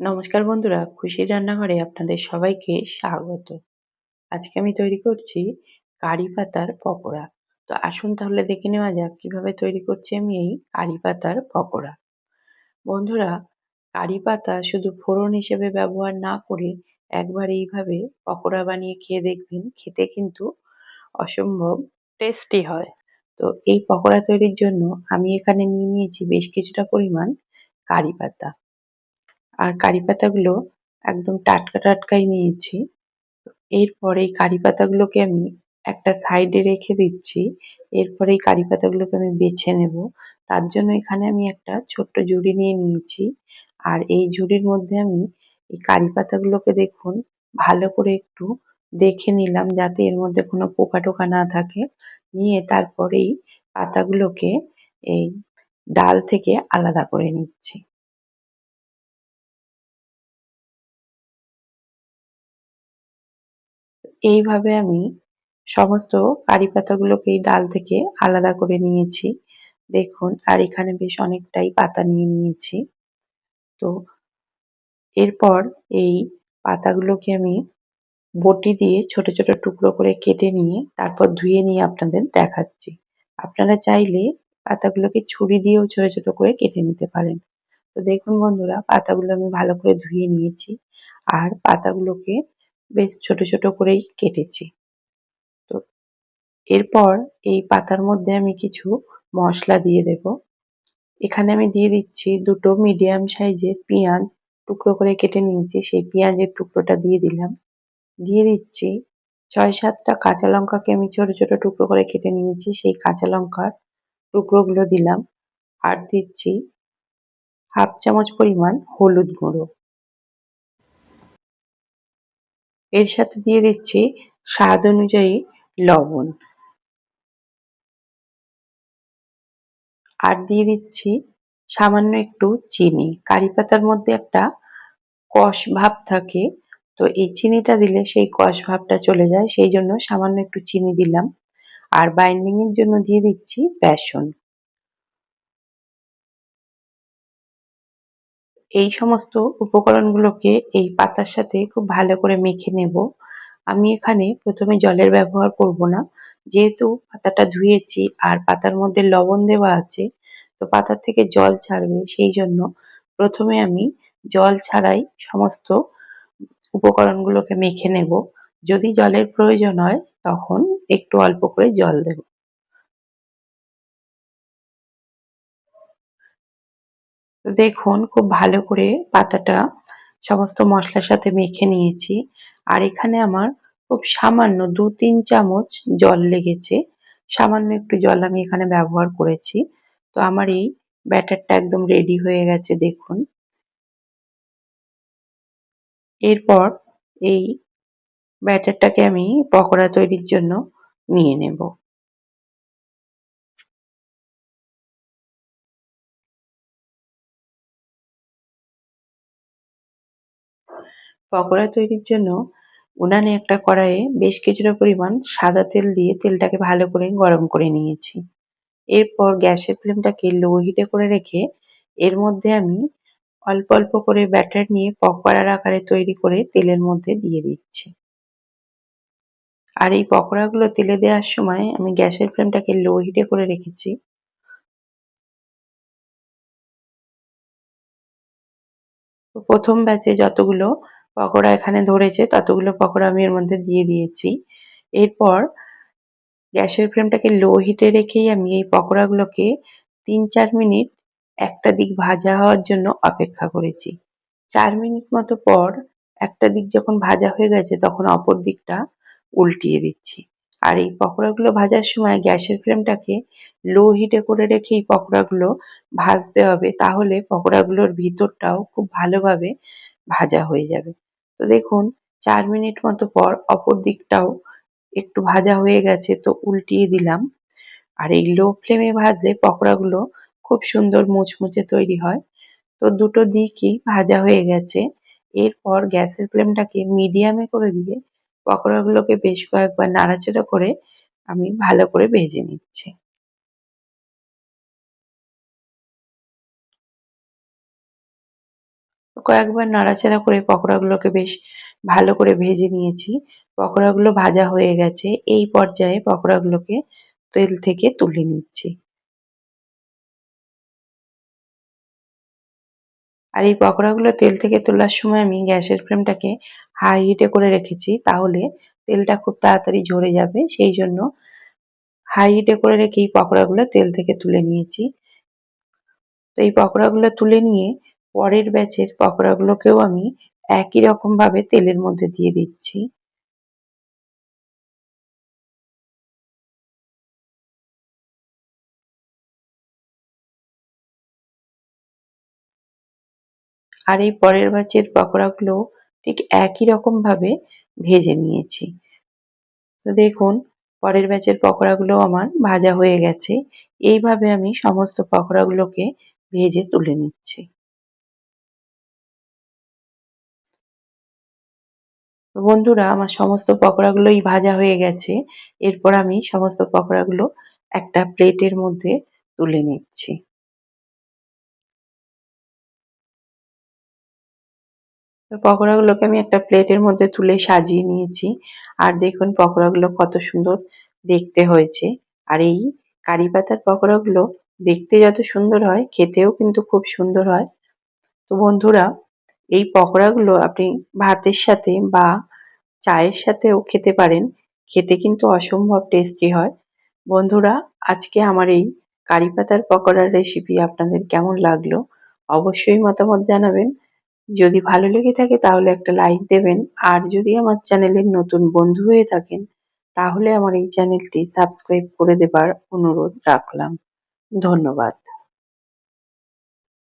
নমস্কার বন্ধুরা খুশি রান্নাঘরে আপনাদের সবাইকে স্বাগত। আজকে আমি তৈরি করছি কারি পাতার পকোড়া। তো আসুন তাহলে দেখে নেওয়া যাক কীভাবে তৈরি করছি আমি এই কারি পাতার পকোড়া। বন্ধুরা, কারি পাতা শুধু ফোড়ন হিসেবে ব্যবহার না করে একবার এইভাবে পকোড়া বানিয়ে খেয়ে দেখবেন, খেতে কিন্তু অসম্ভব টেস্টি হয়। তো এই পকোড়া তৈরির জন্য আমি এখানে নিয়ে নিয়েছি বেশ কিছুটা পরিমাণ কারি পাতা। আর কারি পাতাগুলো একদম টাটকা টাটকাই নিয়েছি। এরপরে এই কারি পাতাগুলোকে আমি একটা সাইডে রেখে দিচ্ছি। এরপরে এই কারি পাতাগুলোকে আমি বেছে নেব। তার জন্য এখানে আমি একটা ছোট্ট ঝুড়ি নিয়ে নিয়েছি। আর এই ঝুড়ির মধ্যে আমি এই কারি পাতাগুলোকে দেখুন, ভালো করে একটু দেখে নিলাম যাতে এর মধ্যে কোনো পোকা টোকা না থাকে। নিয়ে তারপরেই পাতাগুলোকে এই ডাল থেকে আলাদা করে নিচ্ছি। এইভাবে আমি সমস্ত কারি পাতাগুলোকে এই ডাল থেকে আলাদা করে নিয়েছি। দেখুন, আর এখানে বেশ অনেকটাই পাতা নিয়ে নিয়েছি। তো এরপর এই পাতাগুলোকে আমি বটি দিয়ে ছোট ছোট টুকরো করে কেটে নিয়ে তারপর ধুয়ে নিয়ে আপনাদের দেখাচ্ছি। আপনারা চাইলে পাতাগুলোকে ছুরি দিয়েও ছোট ছোট করে কেটে নিতে পারেন। তো দেখুন বন্ধুরা, পাতাগুলো আমি ভালো করে ধুয়ে নিয়েছি। আর পাতাগুলোকে বেশ ছোট ছোট করেই কেটেছি। তো এরপর এই পাতার মধ্যে আমি কিছু মশলা দিয়ে দেব। এখানে আমি দিয়ে দিচ্ছি দুটো মিডিয়াম সাইজের পেঁয়াজ। টুকরো করে কেটে নিয়েছি, সেই পেঁয়াজের টুকরোটা দিয়ে দিলাম। দিয়ে দিচ্ছি ছয় সাতটা কাঁচা লঙ্কাকে আমি ছোট ছোট টুকরো করে কেটে নিয়েছি, সেই কাঁচা লঙ্কার টুকরোগুলো দিলাম। আর দিচ্ছি হাফ চামচ পরিমাণ হলুদ গুঁড়ো। এর সাথে দিয়ে দিচ্ছি স্বাদ অনুযায়ী লবণ। আর দিয়ে দিচ্ছি সামান্য একটু চিনি। কারি পাতার মধ্যে একটা কষ ভাব থাকে, তো এই চিনিটা দিলে সেই কষ ভাবটা চলে যায়। সেই জন্য সামান্য একটু চিনি দিলাম। আর বাইন্ডিং এর জন্য দিয়ে দিচ্ছি বেসন। এই সমস্ত উপকরণগুলোকে এই পাতার সাথে খুব ভালো করে মেখে নেব। আমি এখানে প্রথমে জলের ব্যবহার করব না। যেহেতু পাতাটা ধুয়েছি আর পাতার মধ্যে লবণ দেওয়া আছে, তো পাতার থেকে জল ছাড়বে সেই জন্য প্রথমে আমি জল ছাড়াই সমস্ত উপকরণগুলোকে মেখে নেব। যদি জলের প্রয়োজন হয় তখন একটু অল্প করে জল দেব। দেখুন, খুব ভালো করে পাতাটা সমস্ত মশলার সাথে মেখে নিয়েছি। আর এখানে আমার খুব সামান্য দু তিন চামচ জল লেগেছে। সামান্য একটু জল আমি এখানে ব্যবহার করেছি। তো আমার এই ব্যাটারটা একদম রেডি হয়ে গেছে, দেখুন। এরপর এই ব্যাটারটাকে আমি পকোড়া তৈরির জন্য নিয়ে নেব। পকোড়া তৈরির জন্য উনানে একটা কড়াইয়ে বেশ কিছুটা পরিমাণ সাদা তেল দিয়ে তেলটাকে ভালো করে গরম করে নিয়েছি। এরপর গ্যাসের ফ্লেমটাকে লো হিটে করে রেখে এর মধ্যে আমি অল্প অল্প করে ব্যাটার নিয়ে পকোড়ার আকারে তৈরি করে তেলের মধ্যে দিয়ে দিচ্ছি। আর এই পকোড়াগুলো তেলে দেওয়ার সময় আমি গ্যাসের ফ্লেমটাকে লো হিটে করে রেখেছি। প্রথম ব্যাচে যতগুলো পকোড়া এখানে ধরেছে, ততগুলো পকোড়া আমি এর মধ্যে দিয়ে দিয়েছি। এরপর গ্যাসের ফ্লেমটাকে লো হিটে রেখেই আমি এই পকোড়াগুলোকে তিন চার মিনিট একটা দিক ভাজা হওয়ার জন্য অপেক্ষা করেছি। চার মিনিট মতো পর একটা দিক যখন ভাজা হয়ে গেছে, তখন অপর দিকটা উল্টিয়ে দিচ্ছি। আর এই পকোড়াগুলো ভাজার সময় গ্যাসের ফ্লেমটাকে লো হিটে করে রেখে এই পকোড়াগুলো ভাজতে হবে, তাহলে পকোড়াগুলোর ভিতরটাও খুব ভালোভাবে ভাজা হয়ে যাবে। তো দেখুন, চার মিনিট মতো পর অপর দিকটাও একটু ভাজা হয়ে গেছে, তো উল্টিয়ে দিলাম। আর এই লো ফ্লেমে ভাজলে পকোড়াগুলো খুব সুন্দর মুচমুচে তৈরি হয়। তো দুটো দিকই ভাজা হয়ে গেছে। এরপর গ্যাসের ফ্লেমটাকে মিডিয়ামে করে দিয়ে পকোড়াগুলোকে বেশ কয়েকবার নাড়াচাড়া করে আমি ভালো করে ভেজে নিচ্ছি। কয়েকবার নাড়াচাড়া করে পকোড়াগুলোকে বেশ ভালো করে ভেজে নিয়েছি। পকোড়াগুলো ভাজা হয়ে গেছে। এই পর্যায়ে পকোড়াগুলোকে তেল থেকে তুলে নিচ্ছি। আর এই পকোড়াগুলো তেল থেকে তোলার সময় আমি গ্যাসের ফ্লেমটাকে হাই হিটে করে রেখেছি, তাহলে তেলটা খুব তাড়াতাড়ি ঝরে যাবে। সেই জন্য হাই হিটে করে রেখে এই পকোড়াগুলো তেল থেকে তুলে নিয়েছি। তো এই পকোড়াগুলো তুলে নিয়ে পরের ব্যাচের পকোড়াগুলোকেও আমি একই রকম ভাবে তেলের মধ্যে দিয়ে দিচ্ছি। আর এই পরের ব্যাচের পকোড়াগুলো ঠিক একই রকম ভাবে ভেজে নিয়েছি। তো দেখুন, পরের ব্যাচের পকোড়াগুলো আমার ভাজা হয়ে গেছে। এইভাবে আমি সমস্ত পকোড়াগুলোকে ভেজে তুলে নিচ্ছি। তো বন্ধুরা, আমার সমস্ত পকোড়াগুলোই ভাজা হয়ে গেছে। এরপর আমি সমস্ত পকোড়াগুলো একটা প্লেটের মধ্যে তুলে নিচ্ছি। তো পকোড়াগুলোকে আমি একটা প্লেটের মধ্যে তুলে সাজিয়ে নিয়েছি। আর দেখুন পকোড়াগুলো কত সুন্দর দেখতে হয়েছে। আর এই কারি পাতার পকোড়াগুলো দেখতে যত সুন্দর হয়, খেতেও কিন্তু খুব সুন্দর হয়। তো বন্ধুরা, এই পকোড়াগুলো আপনি ভাতের সাথে বা চায়ের সাথেও খেতে পারেন। খেতে কিন্তু অসম্ভব টেস্টি হয়। বন্ধুরা, আজকে আমার এই কারি পাতার পকোড়ার রেসিপি আপনাদের কেমন লাগল অবশ্যই মতামত জানাবেন। যদি ভালো লেগে থাকে তাহলে একটা লাইক দেবেন। আর যদি আমার চ্যানেলের নতুন বন্ধু হয়ে থাকেন, তাহলে আমার এই চ্যানেলটি সাবস্ক্রাইব করে দেবার অনুরোধ রাখলাম। ধন্যবাদ।